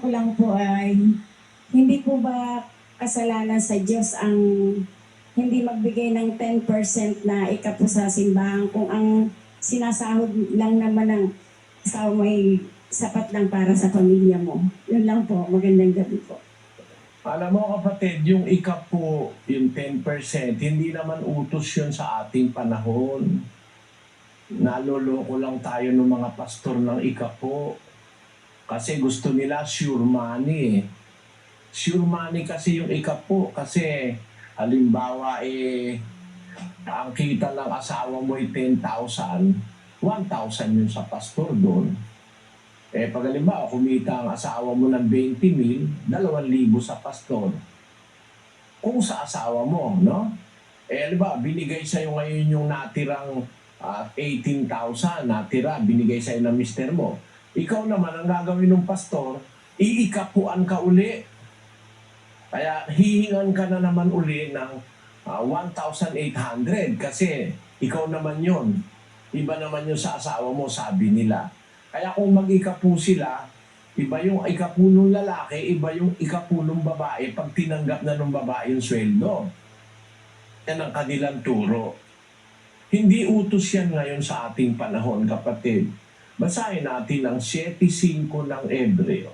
ko lang po ay, hindi po ba kasalanan sa Diyos ang hindi magbigay ng 10% na ikapo sa simbahan kung ang sinasahod lang naman ng asawa mo ay sapat lang para sa pamilya mo. Yun lang po. Magandang gabi po. Alam mo kapatid, yung ikapo, yung 10%, hindi naman utos yun sa ating panahon. Naloloko lang tayo ng mga pastor ng ikapo. Kasi gusto nila sure money eh. Sure money kasi yung ikapo. Kasi halimbawa eh, ang kita ng asawa mo ay 10,000, 1,000 yun sa pastor doon. Eh, pag halimbawa, kumita ang asawa mo ng 20 mil, 2,000 sa pastor. Kung sa asawa mo, no? Eh, halimbawa, binigay sa'yo ngayon yung natirang ah, 18,000, natira, binigay sa'yo ng mister mo. Ikaw naman, ang gagawin ng pastor, iikapuan ka uli. Kaya hihingan ka na naman uli ng ah, 1,800 kasi ikaw naman yon Iba naman yung sa asawa mo, sabi nila. Kaya kung mag-ikapu sila, iba yung ikapu ng lalaki, iba yung ikapu ng babae pag tinanggap na ng babae yung sweldo. Yan ang kanilang turo. Hindi utos yan ngayon sa ating panahon, kapatid. Basahin natin ang 7.5 ng Ebreo.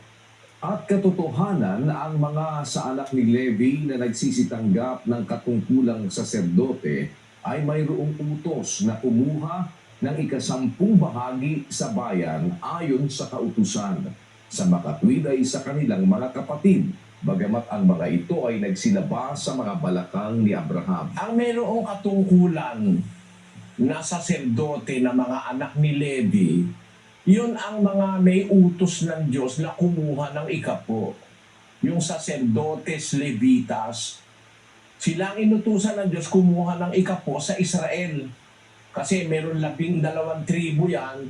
At katotohanan na ang mga sa anak ni Levi na nagsisitanggap ng katungkulang saserdote ay mayroong utos na kumuha ng ikasampung bahagi sa bayan ayon sa kautusan sa makatwid ay sa kanilang mga kapatid bagamat ang mga ito ay nagsilabas sa mga balakang ni Abraham. Ang mayroong katungkulan na saserdote na mga anak ni Levi, yun ang mga may utos ng Diyos na kumuha ng ikapo. Yung saserdotes, Levitas, sila ang inutusan ng Diyos kumuha ng ikapo sa Israel. Kasi meron labing dalawang tribo yan.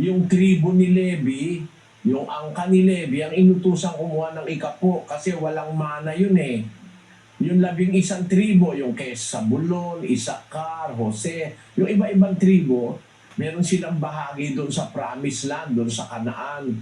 Yung tribo ni Levi, yung angka ni Levi, ang inutusan kumuha ng ikapo kasi walang mana yun eh. Yung labing isang tribo, yung kay Sabulon, Isakar, Jose, yung iba-ibang tribo, meron silang bahagi doon sa promised land, doon sa Kanaan.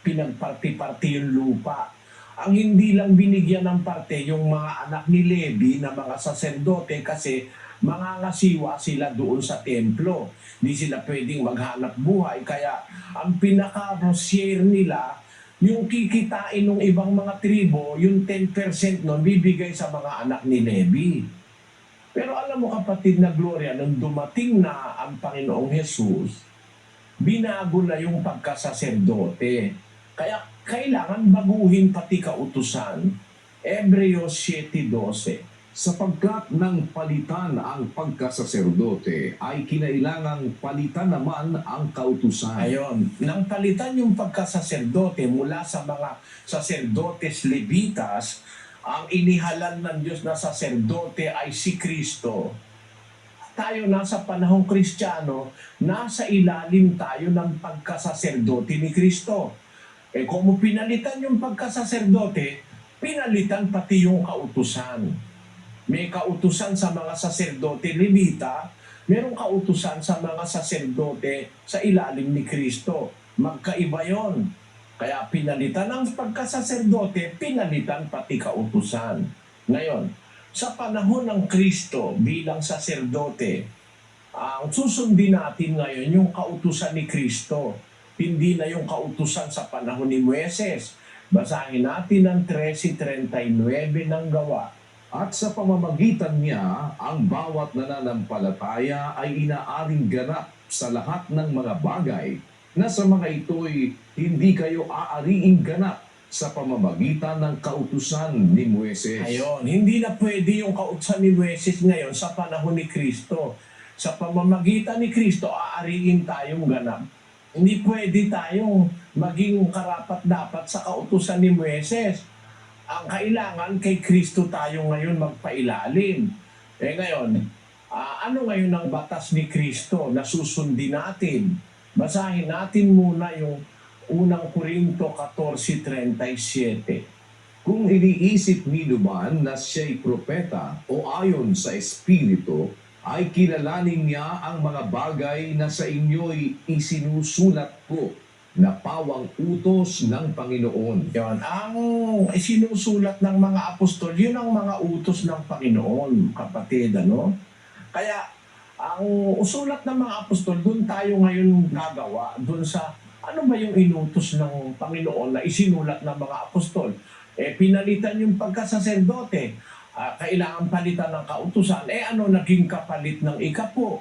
Pinagparti-parti yung lupa. Ang hindi lang binigyan ng parte yung mga anak ni Levi na mga saserdote kasi mga ngasiwa sila doon sa templo. Hindi sila pwedeng maghanap buhay. Kaya ang pinaka-rosier nila, yung kikitain ng ibang mga tribo, yung 10% nun, bibigay sa mga anak ni Levi. Pero alam mo kapatid na Gloria, nung dumating na ang Panginoong Jesus, binago na yung pagkasaserdote. Kaya kailangan baguhin pati kautusan. Hebreos 7.12 Sapagkat ng palitan ang pagkasaserdote ay kinailangang palitan naman ang kautusan. Ayon, nang palitan yung pagkasaserdote mula sa mga saserdotes levitas, ang inihalan ng Diyos na saserdote ay si Kristo. Tayo nasa panahong kristyano, nasa ilalim tayo ng pagkasaserdote ni Kristo. Eh kung pinalitan yung pagkasaserdote, pinalitan pati yung kautusan. May kautusan sa mga saserdote levita, merong kautusan sa mga saserdote sa ilalim ni Kristo. Magkaiba yon. Kaya pinalitan ng pagkasaserdote, pinalitan pati kautusan. Ngayon, sa panahon ng Kristo bilang saserdote, ang susundin natin ngayon yung kautusan ni Kristo. Hindi na yung kautusan sa panahon ni Moises. Basahin natin ang 13.39 ng gawa. At sa pamamagitan niya, ang bawat nananampalataya ay inaaring ganap sa lahat ng mga bagay na sa mga ito'y hindi kayo aariing ganap sa pamamagitan ng kautusan ni Moises. Ayon, hindi na pwede yung kautusan ni Moises ngayon sa panahon ni Kristo. Sa pamamagitan ni Kristo, aariin tayong ganap. Hindi pwede tayong maging karapat dapat sa kautusan ni Moises. Ang kailangan kay Kristo tayo ngayon magpailalim. Eh ngayon, ah, ano ngayon ang batas ni Kristo na susundin natin? Basahin natin muna yung unang Korinto 14.37. Kung iniisip niyo man na siya'y propeta o ayon sa Espiritu, ay kilalanin niya ang mga bagay na sa inyo'y isinusulat ko na pawang utos ng Panginoon. Yon, ang sinusulat ng mga apostol, yun ang mga utos ng Panginoon, kapatid, ano? Kaya, ang usulat ng mga apostol, doon tayo ngayon gagawa, doon sa ano ba yung inutos ng Panginoon na isinulat ng mga apostol? Eh, pinalitan yung pagkasaserdote. Ah, kailangan palitan ng kautusan. Eh, ano naging kapalit ng ikapo?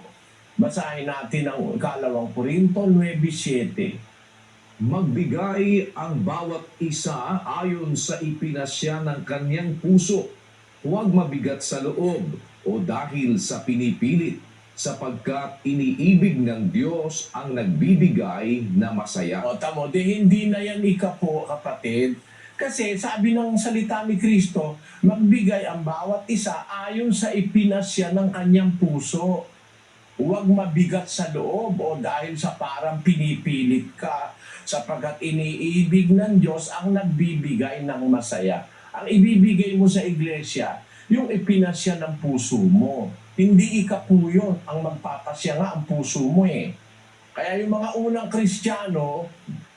Basahin natin ang ikalawang Korinto 9.7. Magbigay ang bawat isa ayon sa ipinasya ng kanyang puso. Huwag mabigat sa loob o dahil sa pinipilit sapagkat iniibig ng Diyos ang nagbibigay na masaya. O tamo, di hindi na yan ikapo, kapatid. Kasi sabi ng salita ni Kristo, magbigay ang bawat isa ayon sa ipinasya ng kanyang puso. Huwag mabigat sa loob o dahil sa parang pinipilit ka sapagkat iniibig ng Diyos ang nagbibigay ng masaya. Ang ibibigay mo sa iglesia, yung ipinasya ng puso mo. Hindi ikapo yun ang magpapasya nga ang puso mo eh. Kaya yung mga unang Kristiyano,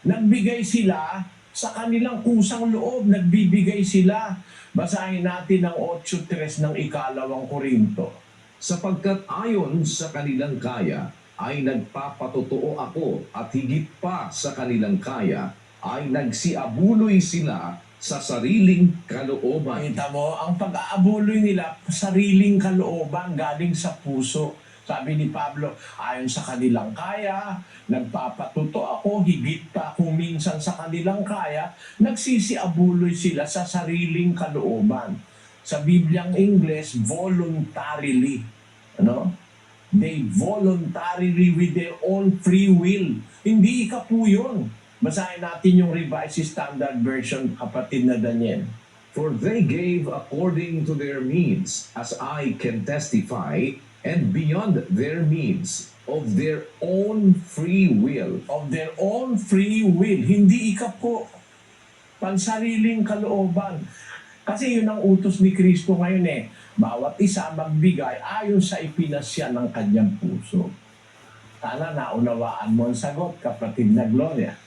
nagbigay sila sa kanilang kusang loob, nagbibigay sila. Basahin natin ang 8.3 ng ikalawang Korinto. Sapagkat ayon sa kanilang kaya ay nagpapatotoo ako at higit pa sa kanilang kaya ay nagsiabuloy sila sa sariling kalooban. Makita mo, ang pag-aabuloy nila, sariling kalooban galing sa puso. Sabi ni Pablo, ayon sa kanilang kaya, nagpapatuto ako, higit pa kung minsan sa kanilang kaya, nagsisiabuloy sila sa sariling kalooban. Sa Bibliang Ingles, voluntarily. Ano? They voluntarily with their own free will. Hindi ka po yun. Basahin natin yung Revised Standard Version, kapatid na Daniel. For they gave according to their means, as I can testify, and beyond their means, of their own free will. of their own free will. Hindi ika po pansariling kalooban. Kasi yun ang utos ni Kristo ngayon eh. Bawat isa magbigay ayon sa ipinasya ng kanyang puso. Sana naunawaan mo ang sagot, kapatid na Gloria.